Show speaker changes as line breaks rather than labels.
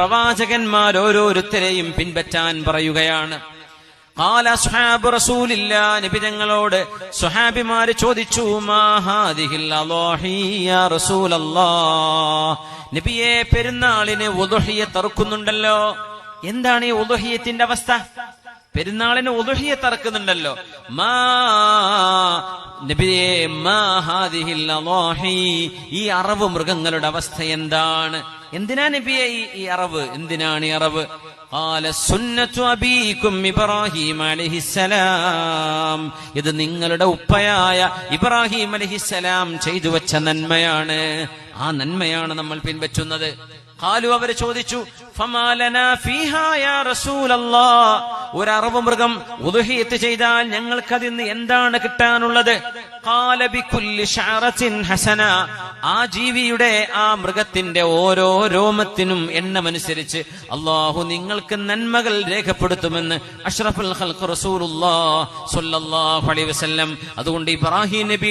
പ്രവാചകന്മാർ ഓരോരുത്തരെയും പിൻപറ്റാൻ പറയുകയാണ്. നബി തങ്ങളോട് സുഹാബിമാര് ചോദിച്ചു നബിയെ പെരുന്നാളിന് ഉദുഹിയെ തറുക്കുന്നുണ്ടല്ലോ. എന്താണ് ഈ ഉദുഹിയത്തിന്റെ അവസ്ഥ? പെരുന്നാളിന് ഉദുഹിയെ തറക്കുന്നുണ്ടല്ലോ. മാ നബിയെ ഈ അറവ് മൃഗങ്ങളുടെ അവസ്ഥ എന്താണ്? എന്തിനാ നബിയെ ഈ അറവ്? എന്തിനാണ് ഈ അറവ്? ഇത് നിങ്ങളുടെ ഉപ്പയായ ഇബ്രാഹിം അലഹിസലാം ചെയ്തു വെച്ച നന്മയാണ്. ആ നന്മയാണ് നമ്മൾ പിൻവച്ചുന്നത് ഖാലു അവരെ ചോദിച്ചു ഒരു അറവ് മൃഗം ഉദുഹിയത്ത് ചെയ്താൽ ഞങ്ങൾക്കതിന്ന് എന്താണ് കിട്ടാനുള്ളത്? ഹസന. ആ ജീവിയുടെ ആ മൃഗത്തിന്റെ ഓരോ രോമത്തിനും എണ്ണമനുസരിച്ച് അള്ളാഹു നിങ്ങൾക്ക് നന്മകൾ രേഖപ്പെടുത്തുമെന്ന് അഷ്റഫുൽ അതുകൊണ്ട് ഇബ്രാഹിം നബി